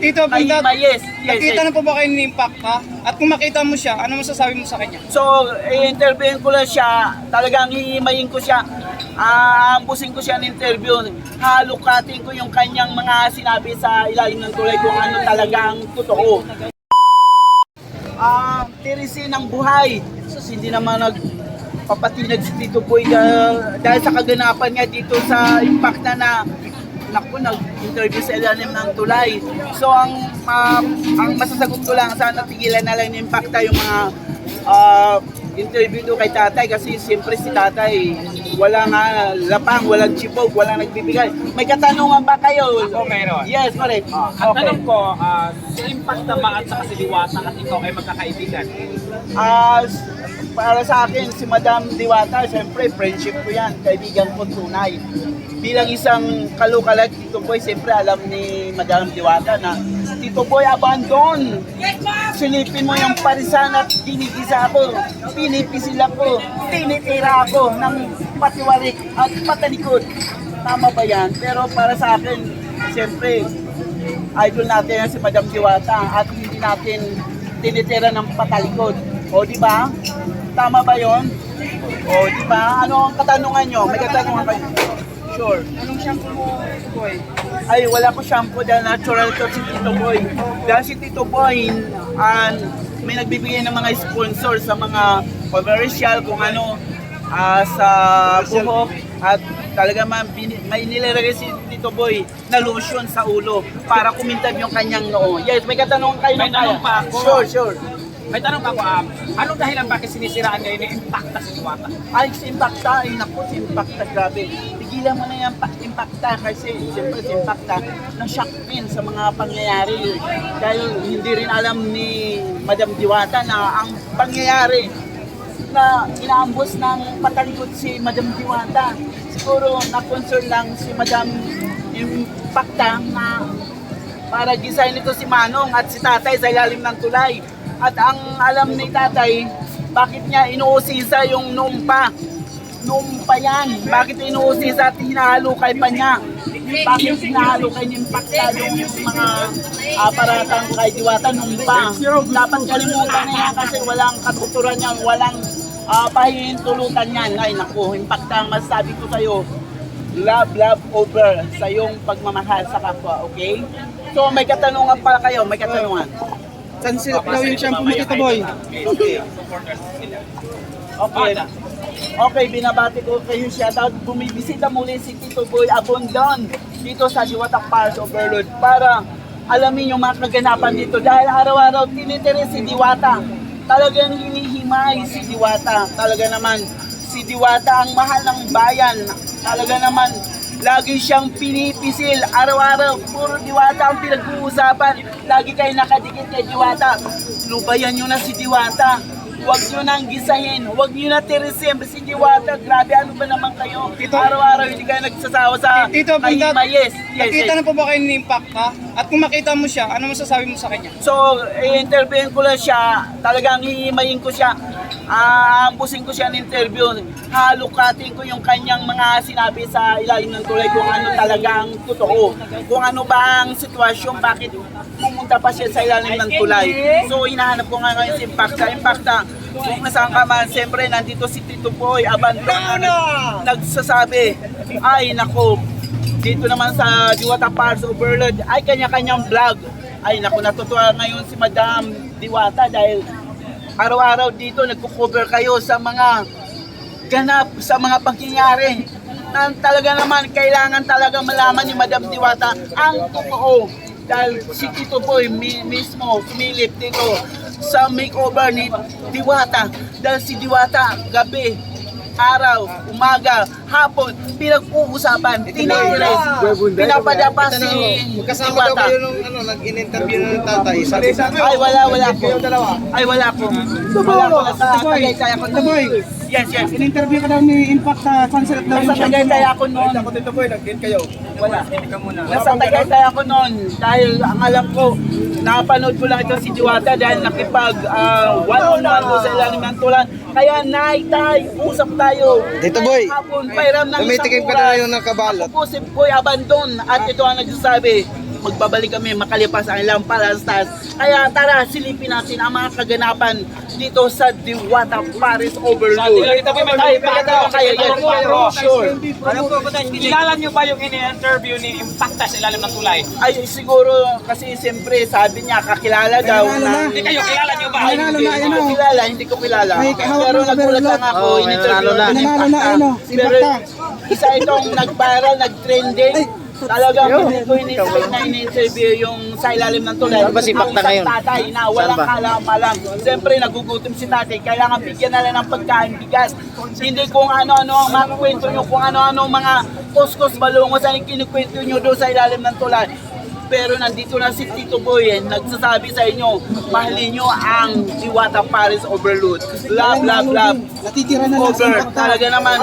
Tito, Kay Ima, yes. Yes, nakita yes. na po ba kayo ni Impact ha? At kung makita mo siya, ano masasabi mo sa kanya? So, i-interviewin ko lang siya. Talagang hihimayin ko siya. Aambusin ko siya ng interview. Halukatin ko yung kanyang mga sinabi sa ilalim ng tulay kung ano talagang totoo. Ah, tirisin ng buhay. So, hindi naman nag papatinag si Tito Boy dahil, dahil sa kaganapan nga dito sa impact na na naku, nag-interview sa ilalim ng tulay. So, ang um, ang masasagot ko lang, sana tigilan na lang ng impacta yung mga ah, interview do kay tatay kasi siyempre si tatay wala nga lapang, walang chibog, walang nagbibigay. May katanungan ba kayo? Ako meron. Yes, correct. Ang Okay. tanong ko, ah, si Impact na ba at saka si Diwata at ikaw ay magkakaibigan? Ah, s- para sa akin, si Madam Diwata, siyempre, friendship ko yan. Kaibigan ko tunay. Bilang isang kalukalag, Tito Boy, siyempre alam ni Madam Diwata na Tito Boy, abandon! Silipin mo yung parisan at ginigisa ako. Pinipisil ako. Tinitira ako ng patiwarik at patalikod. Tama ba yan? Pero para sa akin, siyempre, idol natin si Madam Diwata at hindi natin tinitira ng patalikod. O, di ba? Tama ba yon? O, di ba? Ano ang katanungan nyo? May katanungan kayo? Sure. Anong shampoo mo, boy? Ay, wala ko shampoo dahil natural to si Tito Boy. Dahil si Tito Boy, an may nagbibigay ng mga sponsor sa mga commercial kung ano ah, sa buhok at talaga man may nilalagay si Tito Boy na lotion sa ulo para kumintab yung kanyang noo. Yes, may katanungan kayo May kaya? pa ako. Sure, sure. May tanong pa ako, um, anong dahilan bakit sinisiraan ngayon ni Impact na si Diwata? Ay, si Impacta, ay naku, si Impacta, grabe. Tigilan mo na yung pa- Impacta kasi siyempre si Impacta na-shock din sa mga pangyayari. Dahil hindi rin alam ni Madam Diwata na ang pangyayari na inaambos ng patalikod si Madam Diwata. Siguro na-concern lang si Madam Impacta na para gisahin nito si Manong at si Tatay sa ilalim ng tulay. At ang alam ni Tatay, bakit niya inuusisa yung numpa? Numpa yan. Bakit inuusisa at hinahalukay pa niya? Bakit hinahalukay niya yung pakta yung mga uh, paratang kay Diwata numpa? Dapat kalimutan na yan kasi walang katuturan yan, walang uh, pahihintulutan yan. Ay naku, impacta ang masasabi ko sa'yo love, love over sa iyong pagmamahal sa kapwa, okay? So may katanungan pala kayo, may katanungan. San daw yung shampoo mo, Tito Boy? Okay. Okay. Binabati ko kayo siya. Tapos bumibisita muli si Tito Boy Abondon dito sa Diwata Pars Overload para alamin yung mga kaganapan dito. Dahil araw-araw tinitiri si Diwata. Talagang hinihimay si Diwata. Talaga naman si Diwata ang mahal ng bayan. Talaga naman Lagi siyang pinipisil. Araw-araw, puro Diwata ang pinag-uusapan. Lagi kayo nakadikit kay Diwata. Lubayan nyo na si Diwata. Huwag nyo nang gisahin. Huwag nyo na tirisim si Diwata. Grabe, ano ba naman kayo? Tito- Araw-araw hindi kayo nagsasawa sa Tito, Pindat, kahima. Yes, yes, nakita yes. na po ba kayo ni Impact ha? At kung makita mo siya, ano masasabi mo sa kanya? So, i-interviewin ko lang siya. Talagang hihimayin ko siya. Aambusin ko siya ng interview. Halukatin ko yung kanyang mga sinabi sa ilalim ng tulay kung ano talagang totoo. Kung ano ba ang sitwasyon, bakit pumunta pa siya sa ilalim ng tulay. So, hinahanap ko nga ngayon si Impacta. Impacta, kung nasaan ka man, siyempre nandito si Tito Boy, abandon na nagsasabi, ay nako, dito naman sa Diwata Pars Overload, ay kanya-kanyang vlog. Ay naku, natutuwa ngayon si Madam Diwata dahil araw-araw dito nagko-cover kayo sa mga ganap, sa mga pangyayari. Na talaga naman, kailangan talaga malaman ni Madam Diwata ang totoo. Dahil si Tito Boy mi- mismo sumilip dito sa makeover ni Diwata. Dahil si Diwata, gabi, araw, umaga, hapon, pinag-uusapan, tinilis, pinapadapa si Magkasama daw Diwata. kayo nung ano, nag-in-interview ng tatay. Sabi sa Ay, wala, wala po. Ay, wala po. Wala po. Nasa Tagaytay ako Tito Boy, Yes, yes. in-interview ka daw ni Impact sa sunset daw Nasa Tagaytay ako noon. Ako dito boy, nag-in kayo. Wala. Nasa Tagaytay ako noon. Dahil ang alam ko, napanood ko lang ito si Diwata dahil nakipag ah, one-on-one ko sa ilalim ng tulan. Kaya nay, tay, usap tayo. Dito, boy. Hapon, pairam ng isang Tumitikim ka oras. na yun ng kabalot. Ako po si Boy Abandon at ito ang nagsasabi, magbabalik kami makalipas ang ilang palastas. Kaya tara, silipin natin ang mga kaganapan dito sa Diwata Paris Overload. Ito po tayo pakita ko kayo. Yes, sure. Kilala niyo ba yung ini-interview ni Impacta sa ilalim ng tulay? Ay, siguro kasi siyempre sabi niya kakilala daw na... Hindi kayo, kilala niyo ba? Ay, hindi ko kilala, hindi ko kilala. Pero nagulat lang ako, nanalo na. Nanalo na, ano, Impacta. isa itong nag-viral, nag-trending. Talagang hindi ko in-expect na in-interview yung sa ilalim ng tulay. Saan ba si isang ngayon? tatay na walang kalam-alam. Siyempre, nagugutom si tatay. Kailangan bigyan na lang ng pagkain bigas. Hindi kung ano-ano ang mga kwento nyo, kung ano-ano ang mga kuskus balungos ang kinikwento nyo doon sa ilalim ng tulay. Pero nandito na si Tito Boy, eh, nagsasabi sa inyo, mahalin nyo ang Diwata Paris Overload. Love, love, love. Natitira na lang sa Over. Talaga naman.